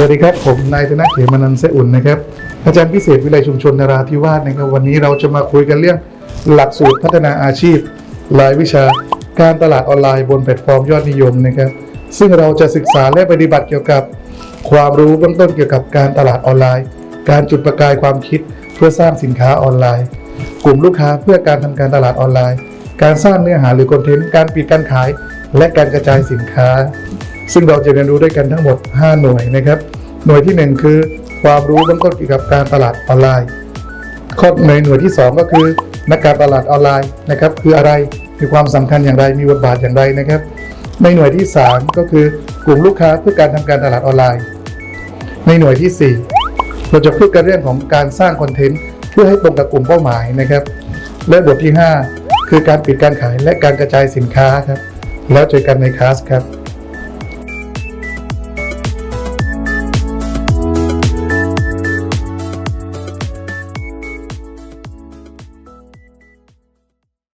สวัสดีครับ ผมนายธนเขมานันเสอุ่นนะครับ อาจารย์พิเศษวิเลยชุมชนนราธิวาสนะครับวันนี้เราจะมาคุยกันเรื่องหลักสูตรพัฒนาอาชีพรายวิชาการตลาดออนไลน์บนแพลตฟอร์มยอดนิยมนะครับซึ่งเราจะศึกษาและปฏิบัติเกี่ยวกับ ความรู้เบื้องต้นเกี่ยวกับการตลาดออนไลน์ การจุดประกายความคิดเพื่อสร้างสินค้าออนไลน์ กลุ่มลูกค้าเพื่อการทำการตลาดออนไลน์ การสร้างเนื้อหาหรือคอนเทนต์การปิดการขาย และการกระจายสินค้า ซึ่งเราจะเรียนรู้ด้วยกันทั้งหมด 5 หน่วยนะครับ หน่วยที่ 1 คือ ความรู้เบื้องต้นเกี่ยวกับการตลาดออนไลน์ข้อในหน่วยที่ 2 ก็คือ นักการตลาดออนไลน์นะครับ คืออะไรมีความสำคัญอย่างไรมีบทบาทอย่างไรนะครับ ในหน่วยที่ 3 ก็คือกลุ่มลูกค้าเพื่อการทำการตลาดออนไลน์ ในหน่วยที่ 4 เราจะพูดกันเรื่องของการสร้างคอนเทนต์เพื่อให้ตรงกับกลุ่มเป้าหมายนะครับ และบทที่ 5 คือการปิดการขายและการกระจายสินค้าครับ แล้วเจอกันในคลาสครับ